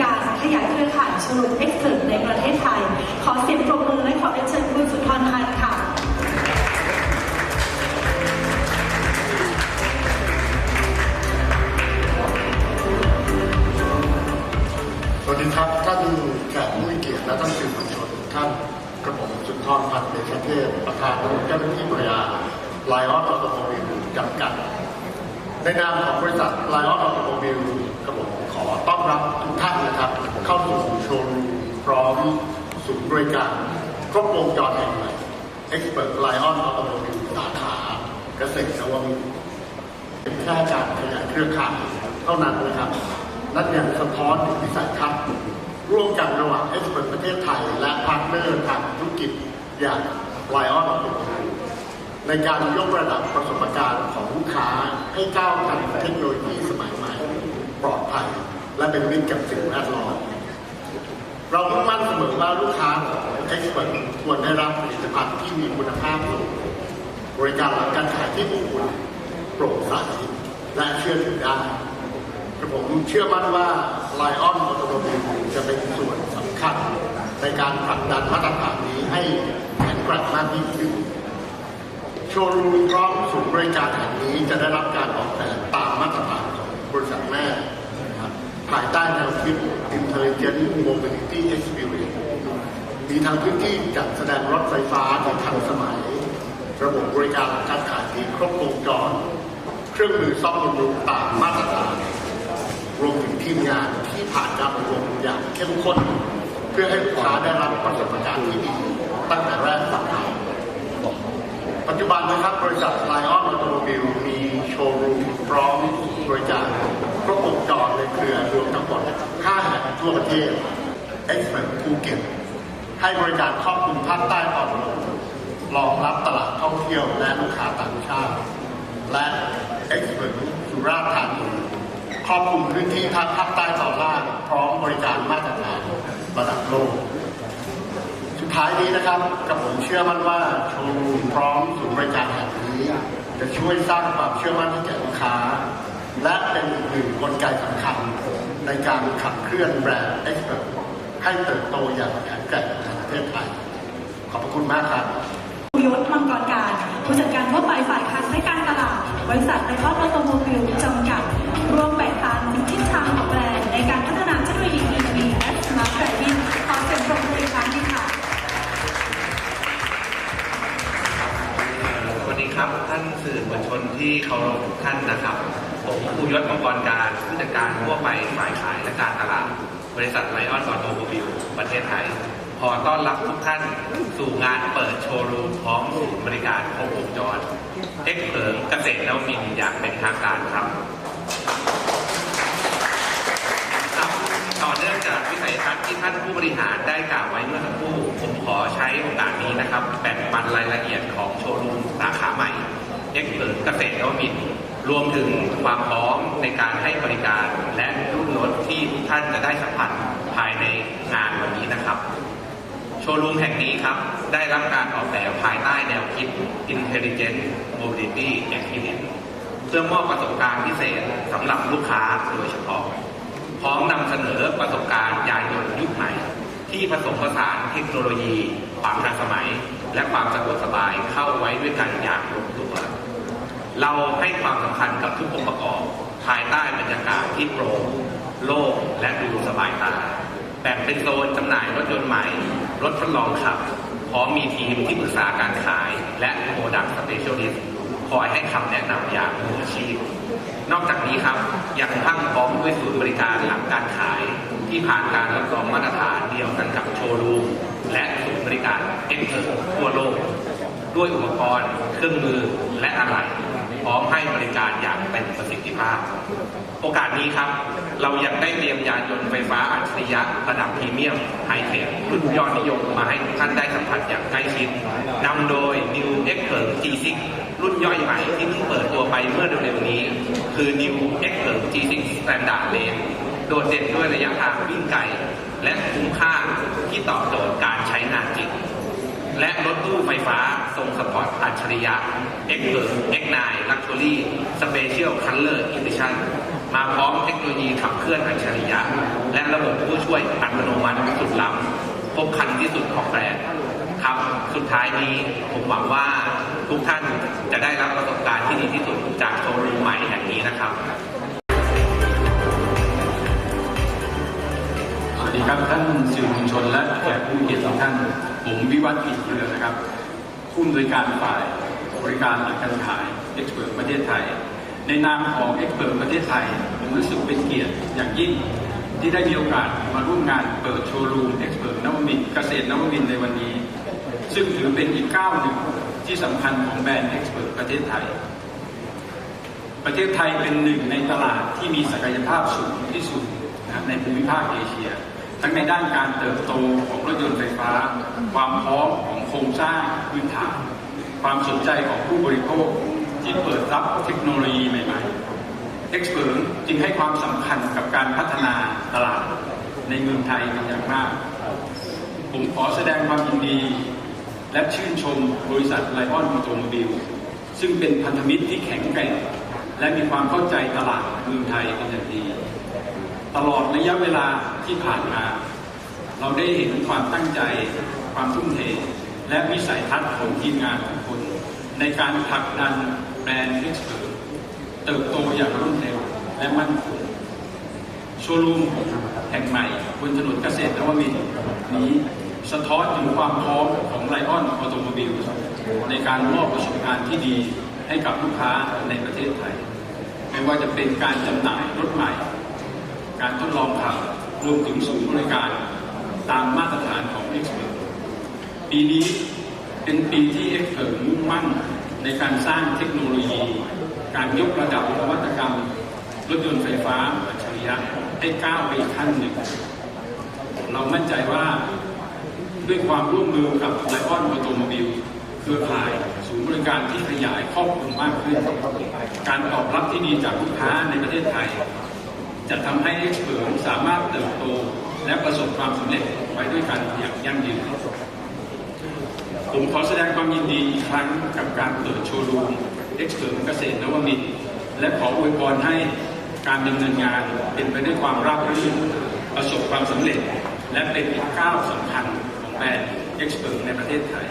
การขยายเครือข่ายชมรมเอ็กซ์เในประเทศไทย ขอเสียงปรบมือและขอเรียนเชิญคุณสุนทรพันธ์ค่ะสวัสดีครับท่านแขกผู้มีเกียรติและท่านสื่อมวลชนทุกท่านกระผมสุนทรพันธ์เดชเทพประธานเจ้าหน้าที่บริหารไลออนออโตโมบิลจำกัดในนามของบริษัทไลออนออโตโมบิล ต้อนรับทุกท่านนะครับ เข้าสู่โชว์รูมพร้อมศูนย์บริการครบวงจรแห่งใหม่ Expert Lion Automobile สาขาเกษตรนวมินทร์เป็นแค่การขยายเครือข่ายเท่านั้นนะครับนั่นยังสะท้อนถึงวิสัยทัศน์ร่วมกันระหว่างเอ็กซ์เพรสประเทศไทย และพาร์ทเนอร์ทางธุรกิจอย่างไลออนออโตในการยกระดับประสบการณ์ของลูกค้าให้ก้าวทันเทคโนโลยีสมัยใหม่ ปลอดภัย และเป็นมิตรกับสิ่งแวดล้อมเรามุ่งมั่นเสมอว่าลูกค้าของเอ็กซ์เพรสควรได้รับผลิตภัณฑ์ที่มีคุณภาพสูงบริการหลังการขายที่อบอุ่นโปร่งใสและเชื่อถือได้กระผมเชื่อมั่นว่า Lion Automobile จะเป็นส่วนสำคัญในการผลักดันมาตรฐานนี้ให้แข็งแกร่งมากยิ่งขึ้นโชว์รูมพร้อมศูนย์บริการแห่งนี้จะได้รับการออกแบบตามมาตรฐานของบริษัทแม่ ภายใต้แนวคิด Intelligent Mobility Experience มีทั้งพื้นที่จัดแสดงรถไฟฟ้าที่ทันสมัย ระบบบริการการขายที่ครบวงจร เครื่องมือซ่อมบำรุงตามมาตรฐานรวมถึงทีมงานที่ผ่านการอบรมอย่างเข้มข้น เพื่อให้ลูกค้าได้รับประสบการณ์ที่ดี ตั้งแต่แรกสัมผัสปัจจุบันนะครับบริษัทไลออนออโตโมบิลมีโชว์รูมพร้อมบริการครบวงจรในเครือรวมทั้งหมด5แห่ง ทั่วประเทศเอ็กซ์เพรสภูเก็ตให้บริการครอบคลุมภาคใต้ตอนบนรองรับตลาดท่องเที่ยวและลูกค้าต่างชาติ และเอ็กซ์เพรสสุราษฎร์ธานีครอบคลุมพื้นที่ทางภาคใต้ตอนล่างพร้อมบริการมาตรฐานระดับโลก สุดท้ายนี้นะครับกับผมเชื่อมั่นว่าโชว์รูมพร้อมศูนย์บริการแห่งนี้ จะช่วยสร้างความเชื่อมั่นให้แก่ลูกค้า และเป็นอีกหนึ่งกลไกสำคัญ ในการขับเคลื่อนแบรนด์เอ็กซ์เพรสให้เติบโตอย่างแข็งแกร่งในประเทศไทย ขอบพระคุณมากครับยศมังกรการ ผู้จัดการทั่วไปฝ่ายค้าและการตลาด บริษัทไลออนออโตโมบิลจำกัด ริษัทไลออนออโตโมบิลประเทศไทย ขอต้อนรับทุกท่านสู่งานเปิดโชว์รูมพร้อมศูนย์บริการครบวงจรเอ็กเพิงเกษตรนวมินอย่างเป็นทางการครับต่อเนื่องจากวิสัยทัศน์ที่ท่านผู้บริหารได้กล่าวไว้เมื่อสักครู่ผมขอใช้โอกาสนี้นะครับแบ่งปันรายละเอียดของโชว์รูมสาขาใหม่เอ็กเปิดเกษตรนวมิน รวมถึงความพร้อมในการให้บริการ และรุ่นรถที่ทุกท่านจะได้สัมผัสภายในงานวันนี้นะครับ โชว์รูมแห่งนี้ครับ ได้รับการออกแบบภายใต้แนวคิด Intelligent Mobility Experience เพื่อมอบประสบการณ์พิเศษสำหรับลูกค้าโดยเฉพาะ พร้อมนำเสนอประสบการณ์ยานยนต์ยุคใหม่ ที่ผสมผสานเทคโนโลยี ความทันสมัย และความสะดวกสบายเข้าไว้ด้วยกันอย่างลง เราให้ความสำคัญกับทุกองค์ประกอบ ภายใต้บรรยากาศที่โปร่งโล่งและดูสบายตาแบ่งเป็นโซนจำหน่ายรถยนต์ใหม่ รถทดลองขับ พร้อมมีทีมที่ปรึกษาการขาย และโปรดักต์สเปเชียลิสต์คอยให้คำแนะนำอย่างมืออาชีพ นอกจากนี้ครับยังพังพร้อมด้วยศูนย์บริการหลังการขาย ที่ผ่านการรับรองมาตรฐานเดียวกันกับโชว์รูมและศูนย์บริการเอ็กเทั่วโลก ด้วยอุปกรณ์เครื่องมือ ให้บริการอย่างเต็มประสิทธิภาพ โอกาสนี้ครับ เรายังได้เตรียมยานยนต์ไฟฟ้าอัจฉริยะระดับพรีเมียมไฮเทครุ่นยอดนิยมมาให้ทุกท่านได้สัมผัสอย่างใกล้ชิดนำโดย New X เ G6 รุ่นย่อยใหม่ที่เพิ่งเปิดตัวไปเมื่อเร็วๆนี้ คือ New Xer G6 Standard Lane โดดเด่นด้วยระยะทางวิ่งไกลและคุ้มค่าที่ตอบโจทย์การใช้งานจริง และรถตู้ไฟฟ้าทรงสปอร์ตอัจฉริยะ x p e r X9 Luxury Special Color Edition มาพร้อมเทคโนโลยีขับเคลื่อนอัจฉริยะ และระบบผู้ช่วยอัตโนมัติสุดล้ำครบคันที่สุดของแบรนด์ครับสุดท้ายนี้ผมหวังว่าทุกท่านจะได้รับประสบการณ์ที่ดีที่สุดจากโชว์รูมใหม่แห่งนี้นะครับสวัสดีครับท่านสื่อมวลชนและแขกผู้เกียรติทุกท่าน ผมวิวัฒน์กิจเรือนะครับผู้อำนวยการฝ่าย บริการหลังการขายเอ็กซ์เพิร์ประเทศไทย ในนามของเอ็กซ์เพิร์ประเทศไทย ผมรู้สึกเป็นเกียรติอย่างยิ่งที่ได้มีโอกาสมาร่วมงานเปิดโชว์รูมเอ็กซ์เพิร์นวมินเกษตรนวมินในวันนี้ ซึ่งถือเป็นอีกก้าวหนึ่งที่สำคัญของแบรนด์เอ็กซ์เพิร์ประเทศไทย ประเทศไทยเป็นหนึ่งในตลาดที่มีศักยภาพสูงที่สุดในภูมิภาคเอเชีย ทั้งในด้านการเติบโตของรถยนต์ไฟฟ้า ความพร้อมของโครงสร้างพื้นฐาน ความสนใจของผู้บริโภคที่เปิดรับเทคโนโลยีใหม่ๆ e x p e r จึงให้ความสำคัญกับการพัฒนาตลาดในเมืองไทยเป็นอย่างมาก ผมขอแสดงความยินดี และชื่นชมบริษัทไลออนมอเตอร์โมบิลซึ่งเป็นพันธมิตรที่แข็งแกร่ง และมีความเข้าใจตลาดเมืองไทยเป็นอย่างดี ตลอดระยะเวลาที่ผ่านมา เราได้เห็นความตั้งใจ ความทุ่มเท และวิสัยทัศน์ของทีมงานทุกคน ในการผลักดันแบรนด์เอ็กซ์เพรเติบโตอย่างรวดเร็วและมั่นคงโชว์รูมแห่งใหม่บนถนนเกษตรนวมินทร์นี้สะท้อนถึงความพร้อมของไลออนออโตโมบิลในการมอบประสบการณ์ที่ดีให้กับลูกค้าในประเทศไทย ไม่ว่าจะเป็นการจำหน่ายรถใหม่ การทดลองขับรวมถึงศูนย์บริการตามมาตรฐานของ e x p e r t ปีนี้ เป็นปีที่ e x p e r t มุ่งมั่นในการสร้างเทคโนโลยี การยกระดับนวัตกรรม รถยนต์ไฟฟ้าอัจฉริยะให้ก้าวไปอีกขั้นหนึ่ง เรามั่นใจว่าด้วยความร่วมมือกับไลออนมอเตอร์โมบิลเครือข่ายศูนย์บริการที่ขยายครอบคลุมมากขึ้น การตอบรับที่ดีจากลูกค้าในประเทศไทย จะทำให้เอ็กเพิร์สามารถเติบโตและประสบความสำเร็จไปด้วยกันอย่างยั่งยืน ผมขอแสดงความยินดีอีกครั้งกับการเปิดโชว์รูมเอ็กซ์เพิร์เกษตรนวมินและขออวยพรให้การดำเนินงานเป็นไปด้วยความราบรื่นประสบความสำเร็จ และเป็นอีกก้าวสำคัญของแบรนด์เอ็กซ์เพิร์ในประเทศไทย